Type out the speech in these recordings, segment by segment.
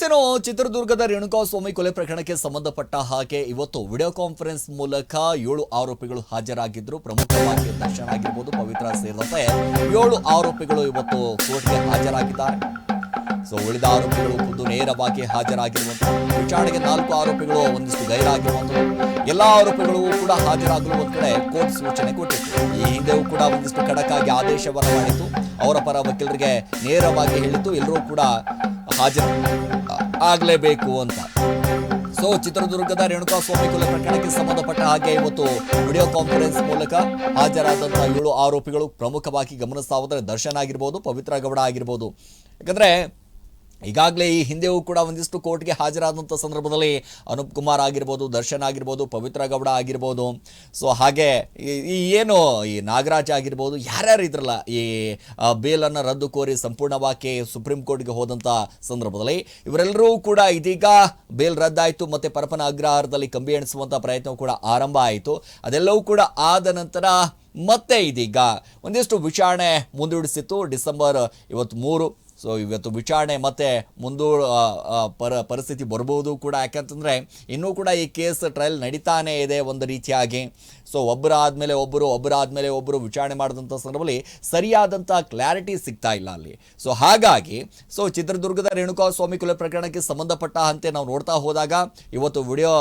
S ಚಿತ್ರದುರ್ಗದ ಚಿತ್ರದುರ್ಗದ ರೇಣುಕಾಸ್ವಾಮಿ ಕೊಲೆ ಪ್ರಕರಣಕ್ಕೆ ಸಂಬಂಧಪಟ್ಟ ಹಾಗೆ ಇವತ್ತು ವಿಡಿಯೋ ಕಾನ್ಫರೆನ್ಸ್ ಮೂಲಕ ಏಳು ಆರೋಪಿಗಳು ಹಾಜರಾಗಿದ್ರು. ಪ್ರಮುಖವಾಗಿ ದರ್ಶನ್ ಆಗಿರ್ಬೋದು ಪವಿತ್ರ ಸೇರಿದಂತೆ ಏಳು ಆರೋಪಿಗಳು ಇವತ್ತು ಕೋರ್ಟ್ಗೆ ಹಾಜರಾಗಿದ್ದಾರೆ. ಸೊ, ಉಳಿದ ಆರೋಪಿಗಳು ಒಂದು ನೇರವಾಗಿ ಹಾಜರಾಗಿರುವಂತಹ ವಿಚಾರಣೆಗೆ ನಾಲ್ಕು ಆರೋಪಿಗಳು ಒಂದಿಷ್ಟು ಗೈರಾಗಿರುವಂಥದ್ದು. ಎಲ್ಲ ಆರೋಪಿಗಳು ಕೂಡ ಹಾಜರಾಗಲು ಒಂದು ಕಡೆ ಕೋರ್ಟ್ ಸೂಚನೆ ಕೊಟ್ಟಿತ್ತು. ಈ ಹಿಂದೆಯೂ ಕೂಡ ಒಂದಿಷ್ಟು ಖಡಕ್ಕಾಗಿ ಆದೇಶ ಮಾಡಿತ್ತು ಅವರ ಪರ ವಕೀಲರಿಗೆ ನೇರವಾಗಿ ಹೇಳಿತ್ತು. ಎಲ್ಲರೂ ಕೂಡ ಹಾಜರು. ಆಗಲೇಬೇಕು ಅಂತ. ಸೊ ಚಿತ್ರದುರ್ಗದ ರೇಣುಕಾ ಸ್ವಾಮಿ ಕೊಲೆ ಪ್ರಕರಣಕ್ಕೆ ಸಂಬಂಧಪಟ್ಟ ಹಾಗೆ ಇವತ್ತು ವಿಡಿಯೋ ಕಾನ್ಫರೆನ್ಸ್ ಮೂಲಕ ಹಾಜರಾದಂತಹ ಏಳು ಆರೋಪಿಗಳು ಪ್ರಮುಖವಾಗಿ ಗಮನಿಸ್ತಾ ಹೋದರೆ ದರ್ಶನ್ ಆಗಿರ್ಬೋದು, ಪವಿತ್ರ ಗೌಡ ಆಗಿರ್ಬೋದು. ಯಾಕಂದ್ರೆ ಈಗಾಗಲೇ ಈ ಹಿಂದೆಯೂ ಕೂಡ ಒಂದಿಷ್ಟು ಕೋರ್ಟ್ಗೆ ಹಾಜರಾದಂಥ ಸಂದರ್ಭದಲ್ಲಿ ಅನೂಪ್ ಕುಮಾರ್ ಆಗಿರ್ಬೋದು, ದರ್ಶನ್ ಆಗಿರ್ಬೋದು, ಪವಿತ್ರ ಗೌಡ ಆಗಿರ್ಬೋದು. ಸೊ, ಹಾಗೆ ಈ- ಏನು ಈ ನಾಗರಾಜ್ ಆಗಿರ್ಬೋದು, ಯಾರ್ಯಾರು ಇದ್ರಲ್ಲ ಈ ಬೇಲನ್ನು ರದ್ದು ಕೋರಿ ಸಂಪೂರ್ಣವಾಗಿ ಸುಪ್ರೀಂ ಕೋರ್ಟ್ಗೆ ಹೋದಂಥ ಸಂದರ್ಭದಲ್ಲಿ ಇವರೆಲ್ಲರೂ ಕೂಡ ಇದೀಗ ಬೇಲ್ ರದ್ದಾಯಿತು ಮತ್ತು ಪರಪನ ಅಗ್ರಹಾರದಲ್ಲಿ ಕಂಬಿ ಎಣಿಸುವಂಥ ಪ್ರಯತ್ನ ಕೂಡ ಆರಂಭ ಆಯಿತು. ಅದೆಲ್ಲವೂ ಕೂಡ ಆದ ನಂತರ ಮತ್ತೆ ಇದೀಗ ಒಂದಿಷ್ಟು ವಿಚಾರಣೆ ಮುಂದೂಡಿಸಿತ್ತು ಡಿಸೆಂಬರ್ ಇವತ್ತು ಮೂರು ಸೊ ಇವತ್ತು ವಿಚಾರಣೆ ಮತ್ತೆ ಮುಂದೂ ಪರ, ಪರಿಸ್ಥಿತಿ ಬರ್ಬೋದು ಕೂಡ. ಯಾಕಂತಂದರೆ ಇನ್ನೂ ಕೂಡ ಈ ಕೇಸ್ ಟ್ರಯಲ್ ನಡೀತಾನೇ ಇದೆ ಒಂದು ರೀತಿಯಾಗಿ. ಸೊ ಒಬ್ಬರು ಆದಮೇಲೆ ಒಬ್ಬರು ಒಬ್ಬರು ಆದಮೇಲೆ ಒಬ್ಬರು ವಿಚಾರಣೆ ಮಾಡಿದಂಥ ಸಂದರ್ಭದಲ್ಲಿ ಸರಿಯಾದಂಥ ಕ್ಲಾರಿಟಿ ಸಿಗ್ತಾ ಇಲ್ಲ ಅಲ್ಲಿ. ಸೊ ಹಾಗಾಗಿ ಸೊ ಚಿತ್ರದುರ್ಗದ ರೇಣುಕಾ ಸ್ವಾಮಿ ಕುಲ ಪ್ರಕರಣಕ್ಕೆ ಸಂಬಂಧಪಟ್ಟ ಹಂತೆ ನಾವು ನೋಡ್ತಾ ಹೋದಾಗ ಇವತ್ತು ವಿಡಿಯೋ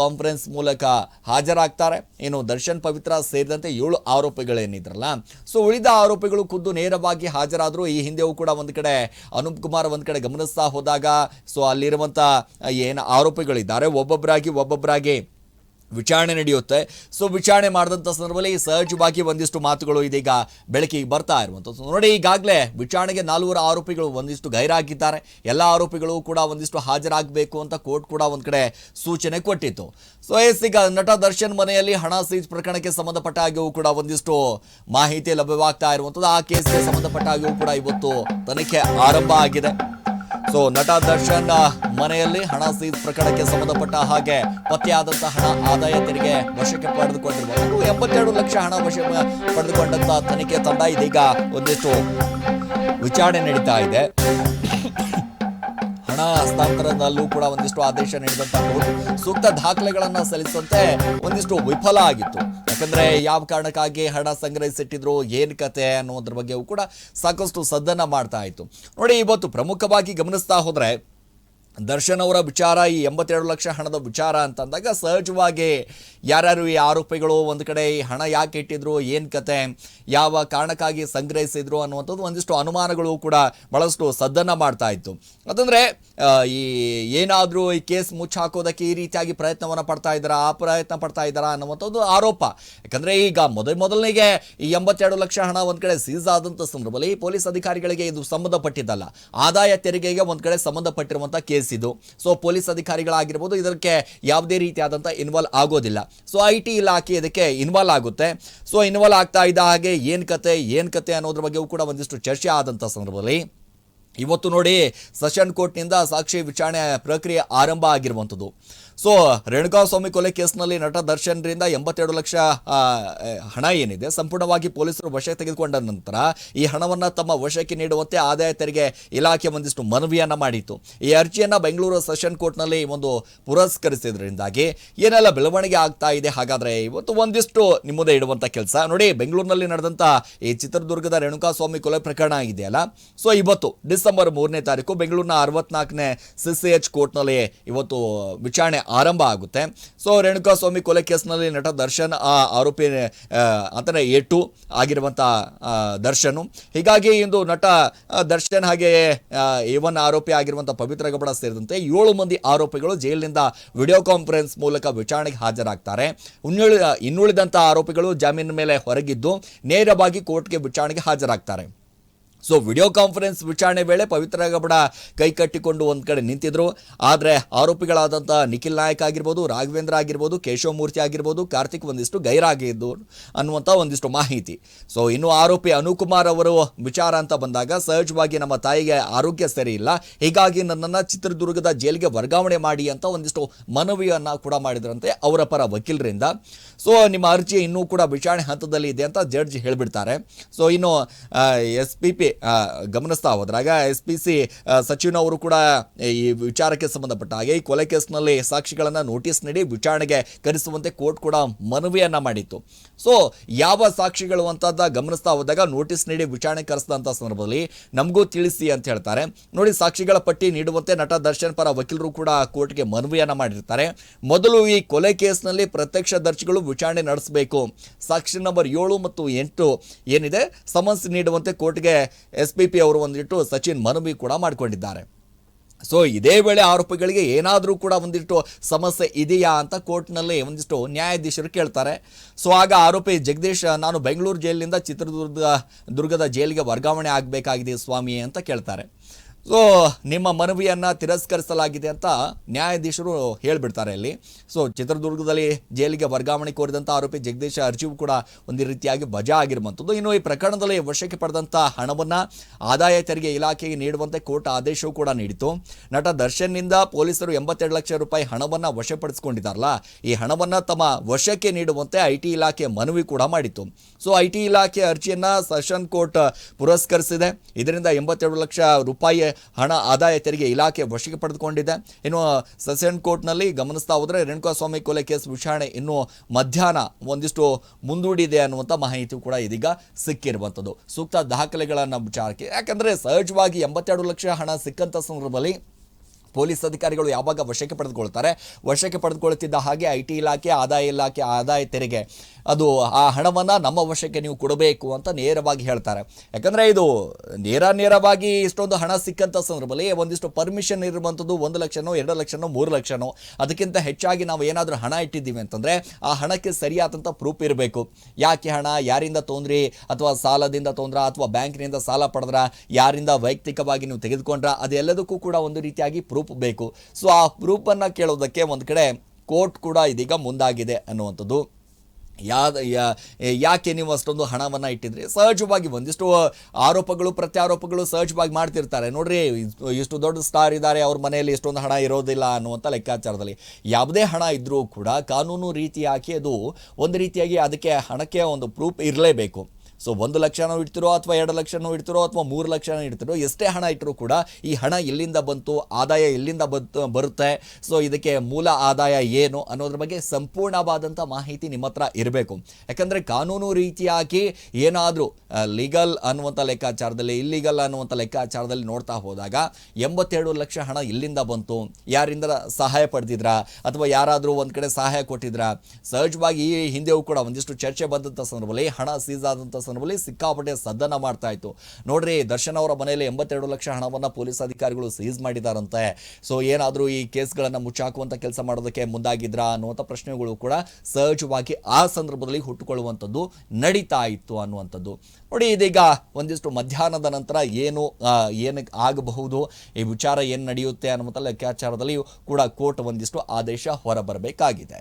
ಕಾನ್ಫರೆನ್ಸ್ ಮೂಲಕ ಹಾಜರಾಗ್ತಾರೆ. ಏನು ದರ್ಶನ್ ಪವಿತ್ರ ಸೇರಿದಂತೆ ಏಳು ಆರೋಪಿಗಳೇನಿದ್ರಲ್ಲ. ಸೊ ಉಳಿದ ಆರೋಪಿಗಳು ಖುದ್ದು ನೇರವಾಗಿ ಹಾಜರಾದರೂ. ಈ ಹಿಂದೆಯೂ ಕೂಡ ಒಂದು ಕಡೆ ಅನೂಪ್ ಕುಮಾರ್ ಒಂದು ಕಡೆ ಗಮನಿಸ್ತಾ ಹೋದಾಗ ಸೊ ಅಲ್ಲಿರುವಂಥ ಏನು ಆರೋಪಿಗಳಿದ್ದಾರೆ ಒಬ್ಬೊಬ್ಬರಾಗಿ ಒಬ್ಬೊಬ್ಬರಾಗಿ ವಿಚಾರಣೆ ನಡೆಯುತ್ತೆ. ಸೊ ವಿಚಾರಣೆ ಮಾಡಿದಂಥ ಸಂದರ್ಭದಲ್ಲಿ ಸಹಜವಾಗಿ ಒಂದಿಷ್ಟು ಮಾತುಗಳು ಇದೀಗ ಬೆಳಕಿಗೆ ಬರ್ತಾ ಇರುವಂಥದ್ದು. ನೋಡಿ, ಈಗಾಗಲೇ ವಿಚಾರಣೆಗೆ ನಾಲ್ವರು ಆರೋಪಿಗಳು ಒಂದಿಷ್ಟು ಗೈರಾಗಿದ್ದಾರೆ. ಎಲ್ಲ ಆರೋಪಿಗಳು ಕೂಡ ಒಂದಿಷ್ಟು ಹಾಜರಾಗಬೇಕು ಅಂತ ಕೋರ್ಟ್ ಕೂಡ ಒಂದು ಕಡೆ ಸೂಚನೆ ಕೊಟ್ಟಿತ್ತು. ಸೊ ಎಸ್, ಈಗ ನಟ ದರ್ಶನ್ ಮನೆಯಲ್ಲಿ ಹಣ ಸೀಜ್ ಪ್ರಕರಣಕ್ಕೆ ಸಂಬಂಧಪಟ್ಟ ಹಾಗೆಯೂ ಕೂಡ ಒಂದಿಷ್ಟು ಮಾಹಿತಿ ಲಭ್ಯವಾಗ್ತಾ ಇರುವಂಥದ್ದು. ಆ ಕೇಸ್ಗೆ ಸಂಬಂಧಪಟ್ಟ ಹಾಗೆಯೂ ಕೂಡ ಇವತ್ತು ತನಿಖೆ ಆರಂಭ ಆಗಿದೆ. ಸೊ ನಟ ದರ್ಶನ್ ಮನೆಯಲ್ಲಿ ಹಣ ಸೀಸ್ ಪ್ರಕರಣಕ್ಕೆ ಸಂಬಂಧಪಟ್ಟ ಹಾಗೆ ಪತ್ತೆಯಾದಂತಹ ಹಣ ಆದಾಯ ತೆರಿಗೆ ವಶಕ್ಕೆ ಪಡೆದುಕೊಂಡಿರುವ ಎಂಬತ್ತೆರಡು ಲಕ್ಷ ಹಣ ವಶ ಪಡೆದುಕೊಂಡಂತ ತನಿಖೆ ತಂಡ ಇದೀಗ ಒಂದಿಷ್ಟು ವಿಚಾರಣೆ ನಡೀತಾ ಇದೆ. ಹಣ ಹಸ್ತಾಂತರದಲ್ಲೂ ಕೂಡ ಒಂದಿಷ್ಟು ಆದೇಶ ನೀಡಿದಂತಹ ಸೂಕ್ತ ದಾಖಲೆಗಳನ್ನು ಸಲ್ಲಿಸುವಂತೆ ಒಂದಿಷ್ಟು ವಿಫಲ ಆಗಿತ್ತು. ಯಾಕಂದ್ರೆ ಯಾವ ಕಾರಣಕ್ಕಾಗಿ ಹಣ ಸಂಗ್ರಹಿಸಿಟ್ಟಿದ್ರು, ಏನ್ ಕತೆ ಅನ್ನೋದ್ರ ಬಗ್ಗೆಯೂ ಕೂಡ ಸಾಕಷ್ಟು ಸದ್ದನ್ನ ಮಾಡ್ತಾ ಇತ್ತು. ನೋಡಿ, ಇವತ್ತು ಪ್ರಮುಖವಾಗಿ ಗಮನಿಸ್ತಾ ಹೋದ್ರೆ ದರ್ಶನ್ ಅವರ ವಿಚಾರ, ಈ ಎಂಬತ್ತೆರಡು ಲಕ್ಷ ಹಣದ ವಿಚಾರ ಅಂತಂದಾಗ ಸಹಜವಾಗಿ ಯಾರ್ಯಾರು ಈ ಆರೋಪಿಗಳು, ಒಂದು ಕಡೆ ಈ ಹಣ ಯಾಕೆ ಇಟ್ಟಿದ್ರು, ಏನು ಕತೆ, ಯಾವ ಕಾರಣಕ್ಕಾಗಿ ಸಂಗ್ರಹಿಸಿದ್ರು ಅನ್ನುವಂಥದ್ದು ಒಂದಿಷ್ಟು ಅನುಮಾನಗಳು ಕೂಡ ಬಹಳಷ್ಟು ಸದ್ದನ್ನು ಮಾಡ್ತಾ ಇತ್ತು. ಅದಂದರೆ ಈ ಏನಾದರೂ ಈ ಕೇಸ್ ಮುಚ್ಚಾಕೋದಕ್ಕೆ ಈ ರೀತಿಯಾಗಿ ಪ್ರಯತ್ನವನ್ನು ಪಡ್ತಾ ಇದ್ದಾರಾ, ಆ ಪ್ರಯತ್ನ ಪಡ್ತಾ ಇದ್ದಾರಾ ಅನ್ನುವಂಥದ್ದು ಆರೋಪ. ಯಾಕಂದರೆ ಈಗ ಮೊದಲ ಮೊದಲನಿಗೆ ಈ ಎಂಬತ್ತೆರಡು ಲಕ್ಷ ಹಣ ಒಂದು ಕಡೆ ಸೀಸ್ ಆದಂಥ ಸಂದರ್ಭದಲ್ಲಿ ಪೊಲೀಸ್ ಅಧಿಕಾರಿಗಳಿಗೆ ಇದು ಸಂಬಂಧಪಟ್ಟಿದ್ದಲ್ಲ. ಆದಾಯ ತೆರಿಗೆಗೆ ಒಂದು ಕಡೆ ಸಂಬಂಧಪಟ್ಟಿರುವಂಥ ಕೇಸ್ ಇದು ಸೊ ಪೊಲೀಸ್ ಅಧಿಕಾರಿಗಳಾಗಿರ್ಬೋದು, ಇದಕ್ಕೆ ಯಾವುದೇ ರೀತಿಯಾದಂಥ ಇನ್ವಾಲ್ವ್ ಆಗೋದಿಲ್ಲ. ಸೊ ಐ ಟಿ ಇಲಾಖೆ ಇದಕ್ಕೆ ಇನ್ವಾಲ್ವ್ ಆಗುತ್ತೆ. ಸೊ ಇನ್ವಾಲ್ವ್ ಆಗ್ತಾ ಇದ್ದ ಹಾಗೆ ಏನು ಕತೆ ಏನು ಕತೆ ಅನ್ನೋದ್ರ ಬಗ್ಗೆಯೂ ಕೂಡ ಒಂದಿಷ್ಟು ಚರ್ಚೆ ಆದಂಥ ಸಂದರ್ಭದಲ್ಲಿ ಇವತ್ತು ನೋಡಿ ಸೆಷನ್ ಕೋರ್ಟ್ನಿಂದ ಸಾಕ್ಷಿ ವಿಚಾರಣೆ ಪ್ರಕ್ರಿಯೆ ಆರಂಭ ಆಗಿರುವಂಥದ್ದು. ಸೊ ರೇಣುಕಾಸ್ವಾಮಿ ಕೊಲೆ ಕೇಸ್ನಲ್ಲಿ ನಟ ದರ್ಶನ್ರಿಂದ ಎಂಬತ್ತೆರಡು ಲಕ್ಷ ಹಣ ಏನಿದೆ, ಸಂಪೂರ್ಣವಾಗಿ ಪೊಲೀಸರು ವಶಕ್ಕೆ ತೆಗೆದುಕೊಂಡ ನಂತರ ಈ ಹಣವನ್ನು ತಮ್ಮ ವಶಕ್ಕೆ ನೀಡುವಂತೆ ಆದಾಯ ತೆರಿಗೆ ಇಲಾಖೆ ಒಂದಿಷ್ಟು ಮನವಿಯನ್ನು ಮಾಡಿತ್ತು. ಈ ಅರ್ಜಿಯನ್ನು ಬೆಂಗಳೂರು ಸೆಷನ್ ಕೋರ್ಟ್ನಲ್ಲಿ ಒಂದು ಪುರಸ್ಕರಿಸಿದ್ರಿಂದಾಗಿ ಏನೆಲ್ಲ ಬೆಳವಣಿಗೆ ಆಗ್ತಾ ಇದೆ, ಹಾಗಾದರೆ ಇವತ್ತು ಒಂದಿಷ್ಟು ನಿಮ್ಮದೇ ಇಡುವಂಥ ಕೆಲಸ. ನೋಡಿ, ಬೆಂಗಳೂರಿನಲ್ಲಿ ನಡೆದಂಥ ಈ ಚಿತ್ರದುರ್ಗದ ರೇಣುಕಾಸ್ವಾಮಿ ಕೊಲೆ ಪ್ರಕರಣ ಇದೆಯಲ್ಲ? ಸೊ ಇವತ್ತು ಡಿಸೆಂಬರ್ ಮೂರನೇ ತಾರೀಕು ಬೆಂಗಳೂರಿನ ಅರವತ್ನಾಲ್ಕನೇ ಸಿ ಸಿ ಎಚ್ ಕೋರ್ಟ್ನಲ್ಲಿ ಇವತ್ತು ವಿಚಾರಣೆ ಆರಂಭ ಆಗುತ್ತೆ. ಸೊ ರೇಣುಕಾಸ್ವಾಮಿ ಕೊಲೆ ಕೇಸ್ನಲ್ಲಿ ನಟ ದರ್ಶನ್ ಆ ಆರೋಪಿ ಆ, ಅಂತಾನೆ ಟು ಆಗಿರುವಂಥ ದರ್ಶನು. ಹೀಗಾಗಿ ಇಂದು ನಟ ದರ್ಶನ್ ಹಾಗೆ ಒನ್ ಆರೋಪಿ ಆಗಿರುವಂಥ ಪವಿತ್ರ ಗಬಡ ಸೇರಿದಂತೆ ಏಳು ಮಂದಿ ಆರೋಪಿಗಳು ಜೈಲಿನಿಂದ ವಿಡಿಯೋ ಕಾನ್ಫರೆನ್ಸ್ ಮೂಲಕ ವಿಚಾರಣೆಗೆ ಹಾಜರಾಗ್ತಾರೆ. ಇನ್ನುಳಿ ಇನ್ನುಳಿದಂಥ ಆರೋಪಿಗಳು ಜಾಮೀನು ಮೇಲೆ ಹೊರಗಿದ್ದು ನೇರವಾಗಿ ಕೋರ್ಟ್ಗೆ ವಿಚಾರಣೆಗೆ ಹಾಜರಾಗ್ತಾರೆ. ಸೊ ವಿಡಿಯೋ ಕಾನ್ಫರೆನ್ಸ್ ವಿಚಾರಣೆ ವೇಳೆ ಪವಿತ್ರ ಗಬಡ ಕೈ ಕಟ್ಟಿಕೊಂಡು ಒಂದು ಕಡೆ ನಿಂತಿದ್ರು. ಆದರೆ ಆರೋಪಿಗಳಾದಂಥ ನಿಖಿಲ್ ನಾಯಕ್ ಆಗಿರ್ಬೋದು, ರಾಘವೇಂದ್ರ ಆಗಿರ್ಬೋದು, ಕೇಶವಮೂರ್ತಿ ಆಗಿರ್ಬೋದು, ಕಾರ್ತಿಕ್ ಒಂದಿಷ್ಟು ಗೈರಾಗಿದ್ದು ಅನ್ನುವಂಥ ಒಂದಿಷ್ಟು ಮಾಹಿತಿ. ಸೊ ಇನ್ನು ಆರೋಪಿ ಅನುಕುಮಾರ್ ಅವರು ವಿಚಾರ ಅಂತ ಬಂದಾಗ ಸಹಜವಾಗಿ ನಮ್ಮ ತಾಯಿಗೆ ಆರೋಗ್ಯ ಸರಿ ಇಲ್ಲ. ಹೀಗಾಗಿ ನನ್ನನ್ನು ಚಿತ್ರದುರ್ಗದ ಜೈಲಿಗೆ ವರ್ಗಾವಣೆ ಮಾಡಿ ಅಂತ ಒಂದಿಷ್ಟು ಮನವಿಯನ್ನು ಕೂಡ ಮಾಡಿದ್ರಂತೆ ಅವರ ಪರ ವಕೀಲರಿಂದ. ಸೊ ನಿಮ್ಮ ಅರ್ಜಿ ಇನ್ನೂ ಕೂಡ ವಿಚಾರಣೆ ಹಂತದಲ್ಲಿ ಇದೆ ಅಂತ ಜಡ್ಜ್ ಹೇಳಿಬಿಡ್ತಾರೆ. ಸೊ ಇನ್ನು ಎಸ್ ಪಿ ಪಿ ಗಮನಿಸ್ತಾ ಹೋದ್ರಾಗ ಎಸ್ ಪಿ ಸಿ ಸಚಿನ್ ಅವರು ಕೂಡ ಈ ವಿಚಾರಕ್ಕೆ ಸಂಬಂಧಪಟ್ಟ ಹಾಗೆ ಈ ಕೊಲೆ ಕೇಸ್ನಲ್ಲಿ ಸಾಕ್ಷಿಗಳನ್ನು ನೋಟಿಸ್ ನೀಡಿ ವಿಚಾರಣೆಗೆ ಕರೆಸುವಂತೆ ಕೋರ್ಟ್ ಕೂಡ ಮನವಿಯನ್ನು ಮಾಡಿತ್ತು. ಸೊ ಯಾವ ಸಾಕ್ಷಿಗಳು ಅಂತದ ಗಮನಿಸ್ತಾ ಹೋದಾಗ ನೋಟಿಸ್ ನೀಡಿ ವಿಚಾರಣೆ ಕರೆಸಿದಂಥ ಸಂದರ್ಭದಲ್ಲಿ ನಮಗೂ ತಿಳಿಸಿ ಅಂತ ಹೇಳ್ತಾರೆ. ನೋಡಿ, ಸಾಕ್ಷಿಗಳ ಪಟ್ಟಿ ನೀಡುವಂತೆ ನಟ ದರ್ಶನ್ ಪರ ವಕೀಲರು ಕೂಡ ಕೋರ್ಟ್ಗೆ ಮನವಿಯನ್ನು ಮಾಡಿರ್ತಾರೆ. ಮೊದಲು ಈ ಕೊಲೆ ಕೇಸ್ನಲ್ಲಿ ಪ್ರತ್ಯಕ್ಷದರ್ಶಿಗಳು ವಿಚಾರಣೆ ನಡೆಸಬೇಕು. ಸಾಕ್ಷಿ ನಂಬರ್ ಏಳು ಮತ್ತು ಎಂಟು ಏನಿದೆ? ಸಮನ್ಸ್ ನೀಡುವಂತೆ ಕೋರ್ಟ್ಗೆ ಎಸ್ ಪಿ ಪಿ ಅವರು ಒಂದಿಟ್ಟು ಸಚಿನ್ ಮನವಿ ಕೂಡ ಮಾಡಿಕೊಂಡಿದ್ದಾರೆ. ಸೊ ಇದೇ ವೇಳೆ ಆರೋಪಿಗಳಿಗೆ ಏನಾದರೂ ಕೂಡ ಒಂದಿಷ್ಟು ಸಮಸ್ಯೆ ಇದೆಯಾ ಅಂತ ಕೋರ್ಟ್ನಲ್ಲಿ ಒಂದಿಷ್ಟು ನ್ಯಾಯಾಧೀಶರು ಕೇಳ್ತಾರೆ. ಸೊ ಆಗ ಆರೋಪಿ ಜಗದೀಶ್, ನಾನು ಬೆಂಗಳೂರು ಜೈಲಿನಿಂದ ಚಿತ್ರದುರ್ಗ, ದುರ್ಗದ ಜೈಲಿಗೆ ವರ್ಗಾವಣೆ ಆಗಬೇಕಾಗಿದೆ ಸ್ವಾಮಿ ಅಂತ ಕೇಳ್ತಾರೆ. ಸೊ ನಿಮ್ಮ ಮನವಿಯನ್ನು ತಿರಸ್ಕರಿಸಲಾಗಿದೆ ಅಂತ ನ್ಯಾಯಾಧೀಶರು ಹೇಳಿಬಿಡ್ತಾರೆ ಇಲ್ಲಿ. ಸೊ ಚಿತ್ರದುರ್ಗದಲ್ಲಿ ಜೈಲಿಗೆ ವರ್ಗಾವಣೆ ಕೋರಿದಂಥ ಆರೋಪಿ ಜಗದೀಶ ಅರ್ಜಿಯು ಕೂಡ ಒಂದು ರೀತಿಯಾಗಿ ವಜಾ ಆಗಿರುವಂಥದ್ದು ಇನ್ನು ಈ ಪ್ರಕರಣದಲ್ಲಿ ವಶಕ್ಕೆ ಪಡೆದಂಥ ಹಣವನ್ನು ಆದಾಯ ತೆರಿಗೆ ಇಲಾಖೆಗೆ ನೀಡುವಂತೆ ಕೋರ್ಟ್ ಆದೇಶವೂ ಕೂಡ ನೀಡಿತು ನಟ ದರ್ಶನ್ನಿಂದ ಪೊಲೀಸರು ಎಂಬತ್ತೆರಡು ಲಕ್ಷ ರೂಪಾಯಿ ಹಣವನ್ನು ವಶಪಡಿಸಿಕೊಂಡಿದ್ದಾರಲ್ಲ, ಈ ಹಣವನ್ನು ತಮ್ಮ ವಶಕ್ಕೆ ನೀಡುವಂತೆ ಐ ಟಿ ಇಲಾಖೆ ಮನವಿ ಕೂಡ ಮಾಡಿತ್ತು. ಸೊ ಐ ಟಿ ಇಲಾಖೆ ಅರ್ಜಿಯನ್ನು ಸೆಷನ್ ಕೋರ್ಟ್ ಪುರಸ್ಕರಿಸಿದೆ. ಇದರಿಂದ ಎಂಬತ್ತೆರಡು ಲಕ್ಷ ರೂಪಾಯಿ ಹಣ ಆದಾಯ ತೆರಿಗೆ ಇಲಾಖೆ ವಶಕ್ಕೆ ಪಡೆದುಕೊಂಡಿದೆ. ಇನ್ನು ಸೆಷನ್ ಕೋರ್ಟ್ನಲ್ಲಿ ಗಮನಿಸ್ತಾ ಹೋದರೆ ರೇಣುಕಾಸ್ವಾಮಿ ಕೊಲೆ ಕೇಸ್ ವಿಚಾರಣೆ ಇನ್ನು ಮಧ್ಯಾಹ್ನ ಒಂದಿಷ್ಟು ಮುಂದೂಡಿದೆ ಅನ್ನುವಂಥ ಮಾಹಿತಿ ಕೂಡ ಇದೀಗ ಸಿಕ್ಕಿರುವಂಥದ್ದು ಸೂಕ್ತ ದಾಖಲೆಗಳನ್ನು ವಿಚಾರಕ್ಕೆ. ಯಾಕಂದರೆ ಸಹಜವಾಗಿ ಎಂಬತ್ತೆರಡು ಲಕ್ಷ ಹಣ ಸಿಕ್ಕಂಥ ಸಂದರ್ಭದಲ್ಲಿ ಪೊಲೀಸ್ ಅಧಿಕಾರಿಗಳು ಯಾವಾಗ ವಶಕ್ಕೆ ಪಡೆದುಕೊಳ್ತಾರೆ? ವಶಕ್ಕೆ ಪಡೆದುಕೊಳ್ಳುತ್ತಿದ್ದ ಹಾಗೆ ಐ ಟಿ ಇಲಾಖೆ, ಆದಾಯ ಇಲಾಖೆ, ಆದಾಯ ತೆರಿಗೆ ಅದು ಆ ಹಣವನ್ನು ನಮ್ಮ ವಶಕ್ಕೆ ನೀವು ಕೊಡಬೇಕು ಅಂತ ನೇರವಾಗಿ ಹೇಳ್ತಾರೆ. ಯಾಕಂದರೆ ಇದು ನೇರ ನೇರವಾಗಿ ಇಷ್ಟೊಂದು ಹಣ ಸಿಕ್ಕಂಥ ಸಂದರ್ಭದಲ್ಲಿ ಒಂದಿಷ್ಟು ಪರ್ಮಿಷನ್ ಇರುವಂಥದ್ದು ಒಂದು ಲಕ್ಷನೋ, ಎರಡು ಲಕ್ಷನೋ, ಮೂರು ಲಕ್ಷನೋ, ಅದಕ್ಕಿಂತ ಹೆಚ್ಚಾಗಿ ನಾವು ಏನಾದರೂ ಹಣ ಇಟ್ಟಿದ್ದೀವಿ ಅಂತಂದರೆ ಆ ಹಣಕ್ಕೆ ಸರಿಯಾದಂಥ ಪ್ರೂಫ್ ಇರಬೇಕು. ಯಾಕೆ ಹಣ? ಯಾರಿಂದ ತೊಂದ್ರಿ? ಅಥವಾ ಸಾಲದಿಂದ ತೊಂದ್ರ? ಅಥವಾ ಬ್ಯಾಂಕಿನಿಂದ ಸಾಲ ಪಡೆದ್ರ? ಯಾರಿಂದ ವೈಯಕ್ತಿಕವಾಗಿ ನೀವು ತೆಗೆದುಕೊಂಡ್ರ? ಅದೆಲ್ಲದಕ್ಕೂ ಕೂಡ ಒಂದು ರೀತಿಯಾಗಿ ಪ್ರೂಫ್ ಬೇಕು. ಸೊ ಆ ಪ್ರೂಫನ್ನು ಕೇಳೋದಕ್ಕೆ ಒಂದು ಕಡೆ ಕೋರ್ಟ್ ಕೂಡ ಇದೀಗ ಮುಂದಾಗಿದೆ ಅನ್ನುವಂಥದ್ದು. ಯಾದ ಯಾಕೆ ನೀವು ಅಷ್ಟೊಂದು ಹಣವನ್ನು ಇಟ್ಟಿದ್ರಿ? ಸಹಜವಾಗಿ ಒಂದಿಷ್ಟು ಆರೋಪಗಳು, ಪ್ರತ್ಯಾರೋಪಗಳು ಸಹಜವಾಗಿ ಮಾಡ್ತಿರ್ತಾರೆ. ನೋಡ್ರಿ, ಇಷ್ಟು ದೊಡ್ಡ ಸ್ಟಾರ್ ಇದ್ದಾರೆ, ಅವ್ರ ಮನೆಯಲ್ಲಿ ಇಷ್ಟೊಂದು ಹಣ ಇರೋದಿಲ್ಲ ಅನ್ನುವಂಥ ಲೆಕ್ಕಾಚಾರದಲ್ಲಿ. ಯಾವುದೇ ಹಣ ಇದ್ದರೂ ಕೂಡ ಕಾನೂನು ರೀತಿಯಾಗಿ ಅದು, ಒಂದು ರೀತಿಯಾಗಿ ಅದಕ್ಕೆ ಹಣಕ್ಕೆ ಒಂದು ಪ್ರೂಫ್ ಇರಲೇಬೇಕು. ಸೊ ಒಂದು ಲಕ್ಷನೋ ಇಡ್ತಿರೋ ಅಥವಾ ಎರಡು ಲಕ್ಷನೋ ಇಡ್ತಿರೋ ಅಥವಾ ಮೂರು ಲಕ್ಷನೋ ಇಡ್ತಿರೋ, ಎಷ್ಟೇ ಹಣ ಇಟ್ಟರೂ ಕೂಡ ಈ ಹಣ ಎಲ್ಲಿಂದ ಬಂತು, ಆದಾಯ ಎಲ್ಲಿಂದ ಬಂತು, ಬರುತ್ತೆ? ಸೊ ಇದಕ್ಕೆ ಮೂಲ ಆದಾಯ ಏನು ಅನ್ನೋದ್ರ ಬಗ್ಗೆ ಸಂಪೂರ್ಣವಾದಂಥ ಮಾಹಿತಿ ನಿಮ್ಮ ಹತ್ರ ಇರಬೇಕು. ಯಾಕಂದರೆ ಕಾನೂನು ರೀತಿಯಾಗಿ ಏನಾದರೂ ಲೀಗಲ್ ಅನ್ನುವಂಥ ಲೆಕ್ಕಾಚಾರದಲ್ಲಿ ಇಲ್ಲಿಗಲ್ ಅನ್ನುವಂಥ ಲೆಕ್ಕಾಚಾರದಲ್ಲಿ ನೋಡ್ತಾ ಹೋದಾಗ, ಎಂಬತ್ತೆರಡು ಲಕ್ಷ ಹಣ ಎಲ್ಲಿಂದ ಬಂತು? ಯಾರಿಂದ ಸಹಾಯ ಪಡೆದಿದ್ರಾ? ಅಥವಾ ಯಾರಾದರೂ ಒಂದು ಕಡೆ ಸಹಾಯ ಕೊಟ್ಟಿದ್ರಾ? ಸಹಜವಾಗಿ ಈ ಹಿಂದೆಯೂ ಕೂಡ ಒಂದಿಷ್ಟು ಚರ್ಚೆ ಬಂದಂಥ ಸಂದರ್ಭದಲ್ಲಿ ಹಣ ಸೀಸ್ ಆದಂಥ ಸಂದರ್ಭದಲ್ಲಿ ಸಿಕ್ಕಾಪಟ್ಟೆ ಸದ್ದನ ಮಾಡ್ತಾ ಇತ್ತು. ನೋಡ್ರಿ, ದರ್ಶನ್ ಅವರ ಮನೆಯಲ್ಲಿ ಎಂಬತ್ತೆರಡು ಲಕ್ಷ ಹಣವನ್ನು ಪೊಲೀಸ್ ಅಧಿಕಾರಿಗಳು ಸೀಸ್ ಮಾಡಿದಾರಂತೆ. ಸೊ ಏನಾದರೂ ಈ ಕೇಸ್ಗಳನ್ನು ಮುಚ್ಚಾಕುವಂಥ ಕೆಲಸ ಮಾಡೋದಕ್ಕೆ ಮುಂದಾಗಿದ್ರಾ ಅನ್ನುವಂಥ ಪ್ರಶ್ನೆಗಳು ಕೂಡ ಸಹಜವಾಗಿ ಆ ಸಂದರ್ಭದಲ್ಲಿ ಹುಟ್ಟುಕೊಳ್ಳುವಂಥದ್ದು ನಡೀತಾ ಇತ್ತು ಅನ್ನುವಂಥದ್ದು. ನೋಡಿ, ಇದೀಗ ಒಂದಿಷ್ಟು ಮಧ್ಯಾಹ್ನದ ನಂತರ ಏನು ಏನು ಆಗಬಹುದು, ಈ ವಿಚಾರ ಏನು ನಡೆಯುತ್ತೆ ಅನ್ನುವಂಥ ಲೆಕ್ಕಾಚಾರದಲ್ಲಿ ಕೂಡ ಕೋರ್ಟ್ ಒಂದಿಷ್ಟು ಆದೇಶ ಹೊರಬರಬೇಕಾಗಿದೆ.